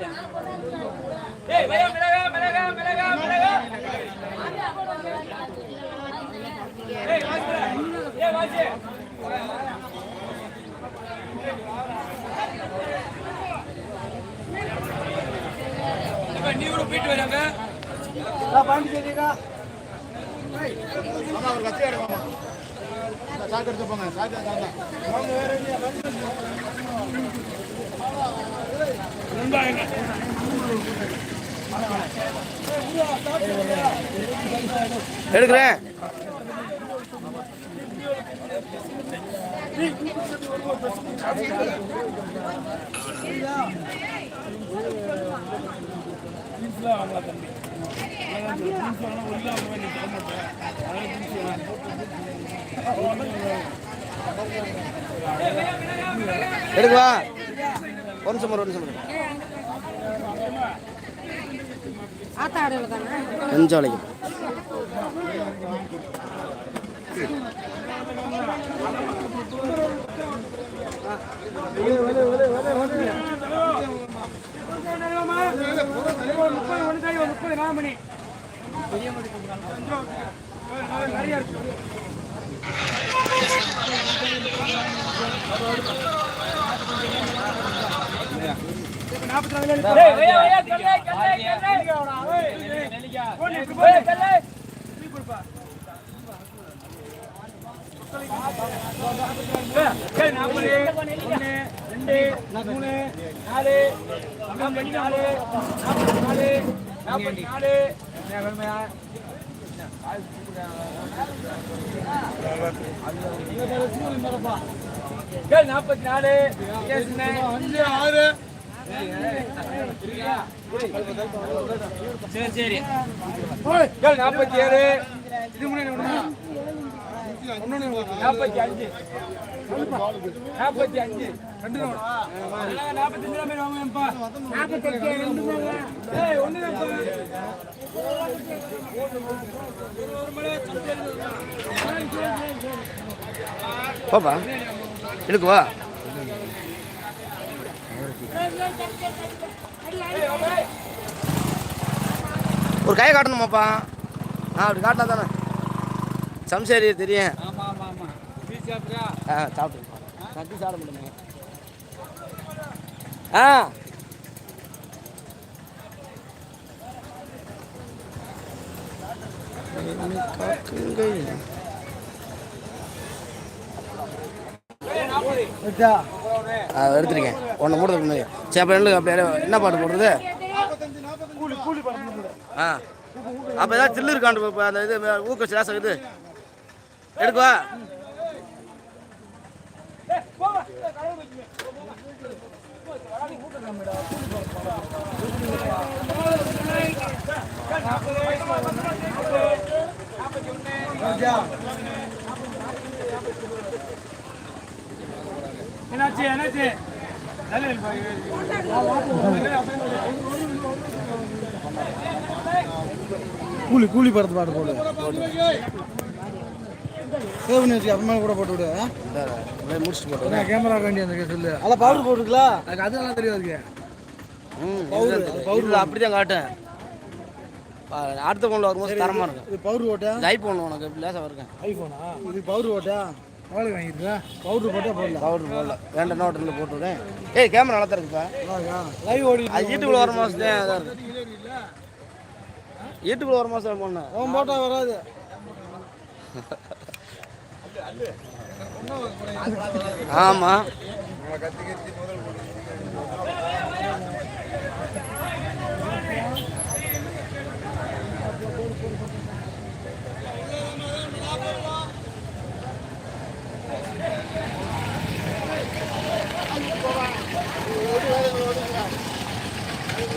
ஏய் பையா மிளகா மிளகா மிளகா போயிட்டு வராங்க மாமா ஒரு கத்தி மாமா சாக்கு எடுத்து போங்க சாக்கு சாந்தா எடுக்கிறேன். எடுக்குவா ஒரு நிமிஷம் ஒரு நிமிஷம். இரு. ஆத்தாடுல தானே நாற்பத்தி நாலு நாற்பத்தி நாலு நாற்பத்தி ஆறு சரி சரி. நாற்பத்தி ஏழு நாற்பத்தி அஞ்சு நாற்பத்தி அஞ்சு ரெண்டு நாற்பத்தி அஞ்சு ரூபாய் வாங்குவேன்ப்பா. நாற்பத்தி ஏய் ஒன்று பாப்பா எடுக்குவா ஒரு கையை காட்டணுமாப்பா? ஆ அப்படி காட்டினா தானே. சம்சேரி தெரியும். ஆ சாப்பிட்டு கட்டி சாப்பிட முடியுங்க ஆ. ஆ எடுத்துருக்கேன் ஒன்று மூட முன்னாடி. சரி அப்போ ரெண்டு அப்படியே என்ன பாட்டு போடுறது? ஆ. அப்போ ஏதாவது தில்லு இருக்காண்டு இப்போ அந்த இது ஊக்க சேசம் இது. எடுக்குவா என்னாச்சு என்னாச்சு? கூலி கூலி படத்து பாட்டு போடு. சேவ் வச்சு அப்புறமா கூட போட்டு விடு முடிச்சுட்டு போட்டு கேமரா வேண்டி அந்த சொல்லு அல்ல பவுடர் போட்டுருக்கலாம் எனக்கு அதெல்லாம் தெரியாது அதுக்கு. ம் பவுடர் அப்படி தான் காட்டும் பா- அடுத்த ஃபோனில் வரும்போது தரமாக இருக்கும். இது பவுடர் ஓட்டா ஐஃபோன் உனக்கு லேசாக இருக்கேன் ஐஃபோனா இது பவுடர் ஓட்டா எவ்வளோ வாங்கிருக்கா பவுடர் போட்டா போடலாம். பவுடர் போடல. வேண்டாம் நோட்டில் போட்டுருக்கேன் ஏய் கேமரா நல்லா தான் இருக்குப்பா. லைவ் ஓடி அது யூடியூப்ல வர மாதம் தான் இதாக இருக்கு. யூடியூப்ல வர மாதம் பொண்ணு அவன் போட்டா வராது. ஆமாம்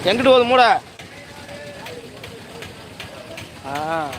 எங்கிட்டு போகுது மூட? ஆ.